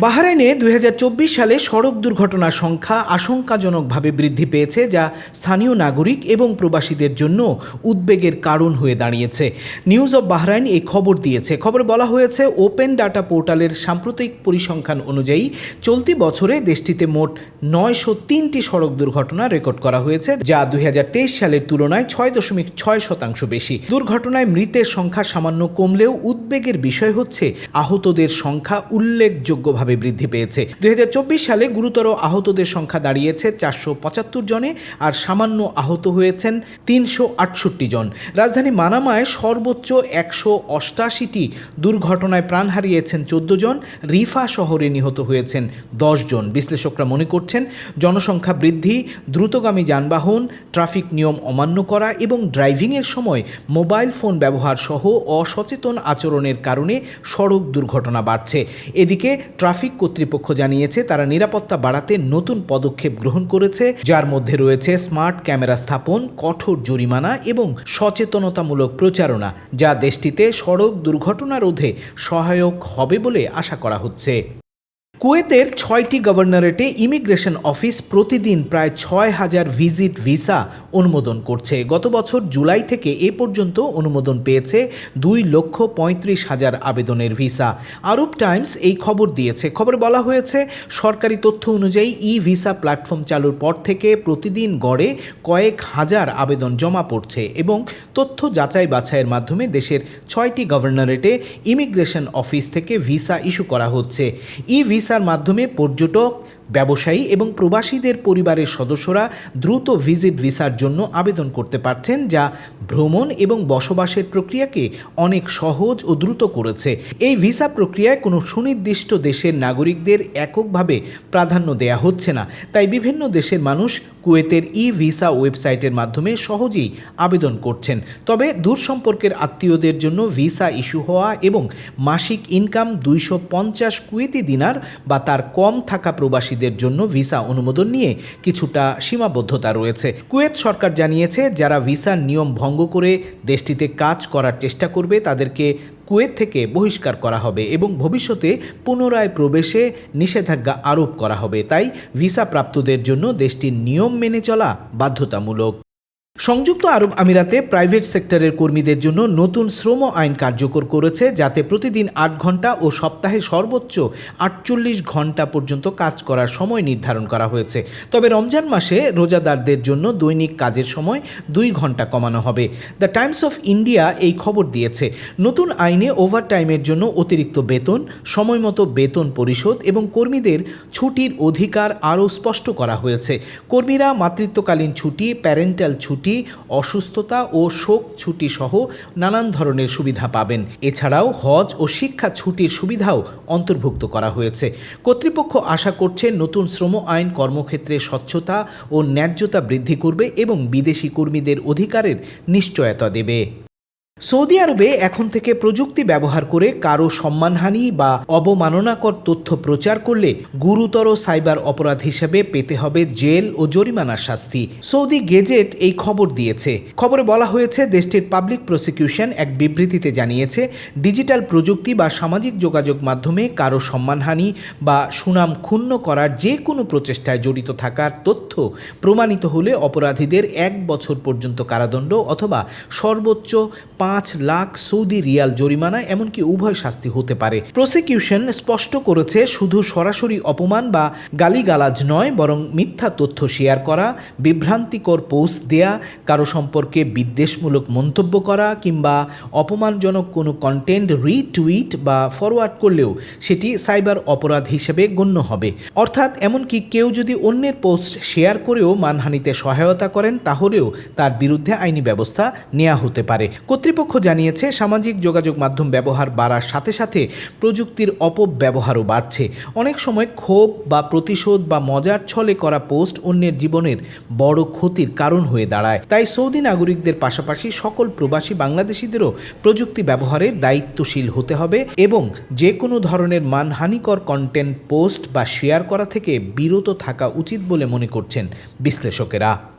বাহরাইনে দুই হাজার চব্বিশ সালে সড়ক দুর্ঘটনার সংখ্যা আশঙ্কাজনকভাবে বৃদ্ধি পেয়েছে, যা স্থানীয় নাগরিক এবং প্রবাসীদের জন্য উদ্বেগের কারণ হয়ে দাঁড়িয়েছে। নিউজ অব বাহরাইন এই খবর দিয়েছে। খবরে বলা হয়েছে ওপেন ডাটা পোর্টালের সাম্প্রতিক পরিসংখ্যান অনুযায়ী চলতি বছরে দেশটিতে মোট নয়শো তিনটি সড়ক দুর্ঘটনা রেকর্ড করা হয়েছে, যা দুই হাজার তেইশ সালের তুলনায় ছয় দশমিক ছয় শতাংশ বেশি। দুর্ঘটনায় মৃতের সংখ্যা সামান্য কমলেও উদ্বেগের বিষয় হচ্ছে, আহতদের সংখ্যা উল্লেখযোগ্যভাবে বৃদ্ধি পেয়েছে। দুই হাজার চব্বিশ সালে গুরুতর আহতদের সংখ্যা দাঁড়িয়েছে চারশো পঁচাত্তর জনে আর সামান্য আহত হয়েছেন তিনশো আটষট্টি জন। রাজধানী মানামায় সর্বোচ্চ একশো অষ্টাশিটি দুর্ঘটনায় প্রাণ হারিয়েছেন চোদ্দ জন, রিফা শহরে নিহত হয়েছেন দশ জন। বিশ্লেষকরা মনে করছেন, জনসংখ্যা বৃদ্ধি, দ্রুতগামী যানবাহন, ট্রাফিক নিয়ম অমান্য করা এবং ড্রাইভিংয়ের সময় মোবাইল ফোন ব্যবহার সহ অসচেতন আচরণের কারণে সড়ক দুর্ঘটনা বাড়ছে। এদিকে ট্রাফিক কর্তৃপক্ষ জানিয়েছে, তারা নিরাপত্তা বাড়াতে নতুন পদক্ষেপ গ্রহণ করেছে, যার মধ্যে রয়েছে স্মার্ট ক্যামেরা স্থাপন, কঠোর জরিমানা এবং সচেতনতামূলক প্রচারণা, যা দেশটিতে সড়ক দুর্ঘটনা রোধে সহায়ক হবে বলে আশা করা হচ্ছে। কুয়েতের ছয়টি গভর্নরেটে ইমিগ্রেশন অফিস প্রতিদিন প্রায় ছয় হাজার ভিজিট ভিসা অনুমোদন করছে। গত বছর জুলাই থেকে এ পর্যন্ত অনুমোদন পেয়েছে দুই লক্ষ পঁয়ত্রিশ হাজার আবেদনের ভিসা। আরব টাইমস এই খবর দিয়েছে। খবরে বলা হয়েছে, সরকারি তথ্য অনুযায়ী ই ভিসা প্ল্যাটফর্ম চালুর পর থেকে প্রতিদিন গড়ে কয়েক হাজার আবেদন জমা পড়ছে এবং তথ্য যাচাই বাছাইয়ের মাধ্যমে দেশের ছয়টি গভর্নরেটে ইমিগ্রেশন অফিস থেকে ভিসা ইস্যু করা হচ্ছে। ই ভিসার মাধ্যমে পর্যটক ব্যবসায়ী এবং প্রবাসীদের পরিবারের সদস্যরা দ্রুত ভিজিট ভিসার জন্য আবেদন করতে পারছেন, যা ভ্রমণ এবং বসবাসের প্রক্রিয়াকে অনেক সহজ ও দ্রুত করেছে। এই ভিসা প্রক্রিয়ায় কোনো সুনির্দিষ্ট দেশের নাগরিকদের এককভাবে প্রাধান্য দেয়া হচ্ছে না। তাই বিভিন্ন দেশের মানুষ কুয়েতের ই ভিসা ওয়েবসাইটের মাধ্যমে সহজেই আবেদন করছেন। তবে দূর সম্পর্কের আত্মীয়দের জন্য ভিসা ইস্যু হওয়া এবং মাসিক ইনকাম দুইশো পঞ্চাশ কুয়েতি দিনার বা তার কম থাকা প্রবাসীদের জন্য ভিসা অনুমোদন নিয়ে কিছুটা সীমাবদ্ধতা রয়েছে। কুয়েত সরকার জানিয়েছে, যারা ভিসার নিয়ম ভঙ্গ করে দেশটিতে কাজ করার চেষ্টা করবে, তাদেরকে কুয়েত থেকে বহিষ্কার করা হবে এবং ভবিষ্যতে পুনরায় প্রবেশে নিষেধাজ্ঞা আরোপ করা হবে। তাই ভিসা প্রাপ্তদের জন্য দেশটির নিয়ম মেনে চলা বাধ্যতামূলক। সংযুক্ত আরব আমিরাতে প্রাইভেট সেক্টরের কর্মীদের জন্য নতুন শ্রম আইন কার্যকর করেছে, যাতে প্রতিদিন আট ঘণ্টা ও সপ্তাহে সর্বোচ্চ আটচল্লিশ ঘণ্টা পর্যন্ত কাজ করার সময় নির্ধারণ করা হয়েছে। তবে রমজান মাসে রোজাদারদের জন্য দৈনিক কাজের সময় দুই ঘণ্টা কমানো হবে। দ্য টাইমস অফ ইন্ডিয়া এই খবর দিয়েছে। নতুন আইনে ওভারটাইমের জন্য অতিরিক্ত বেতন, সময়মতো বেতন পরিশোধ এবং কর্মীদের ছুটির অধিকার আরও স্পষ্ট করা হয়েছে। কর্মীরা মাতৃত্বকালীন ছুটি, প্যারেন্টাল ছুটি অসুস্থতা ও শোক ছুটি সহ নানান ধরনের সুবিধা পাবেন। এছাড়াও হজ ও শিক্ষা ছুটির সুবিধাও অন্তর্ভুক্ত করা হয়েছে। কর্তৃপক্ষ আশা করছে নতুন শ্রম আইন কর্মক্ষেত্রে স্বচ্ছতা ও ন্যায্যতা বৃদ্ধি করবে এবং বিদেশি কর্মীদের অধিকারের নিশ্চয়তা দেবে। সৌদি আরবে এখন থেকে প্রযুক্তি ব্যবহার করে কারও সম্মানহানি বা অবমাননাকর তথ্য প্রচার করলে গুরুতর সাইবার অপরাধ হিসেবে পেতে হবে জেল ও জরিমানার শাস্তি। সৌদি গেজেট এই খবর দিয়েছে। খবরে বলা হয়েছে, দেশটির পাবলিক প্রসিকিউশন এক বিবৃতিতে জানিয়েছে, ডিজিটাল প্রযুক্তি বা সামাজিক যোগাযোগ মাধ্যমে কারও সম্মানহানি বা সুনাম ক্ষুণ্ণ করার যে কোনো প্রচেষ্টায় জড়িত থাকার তথ্য প্রমাণিত হলে অপরাধীদের এক বছর পর্যন্ত কারাদণ্ড অথবা সর্বোচ্চ পাঁচ লাখ সৌদি রিয়াল জরিমানা এমনকি উভয় শাস্তি হতে পারে। প্রসিকিউশন স্পষ্ট করেছে, শুধু সরাসরি অপমান বা গালিগালাজ নয়, বরং মিথ্যা তথ্য শেয়ার করা, বিভ্রান্তিকর পোস্ট দেয়া, কারও সম্পর্কে বিদ্বেষমূলক মন্তব্য করা, কিংবা অপমানজনক কোনো কন্টেন্ট রিটুইট বা ফরওয়ার্ড করলেও সেটি সাইবার অপরাধ হিসেবে গণ্য হবে। অর্থাৎ এমনকি কেউ যদি অন্যের পোস্ট শেয়ার করেও মানহানিতে সহায়তা করেন, তাহলেও তার বিরুদ্ধে আইনি ব্যবস্থা নেওয়া হতে পারে। কর্তৃপক্ষ জানিয়েছে, সামাজিক যোগাযোগ মাধ্যম ব্যবহার বাড়ার সাথে সাথে প্রযুক্তির অপব্যবহারও বাড়ছে। অনেক সময় ক্ষোভ বা প্রতিশোধ বা মজার ছলে করা পোস্ট অন্যের জীবনের বড় ক্ষতির কারণ হয়ে দাঁড়ায়। তাই সৌদি নাগরিকদের পাশাপাশি সকল প্রবাসী বাংলাদেশিদেরও প্রযুক্তি ব্যবহারে দায়িত্বশীল হতে হবে এবং যে কোনো ধরনের মানহানিকর কন্টেন্ট পোস্ট বা শেয়ার করা থেকে বিরত থাকা উচিত বলে মনে করছেন বিশ্লেষকেরা।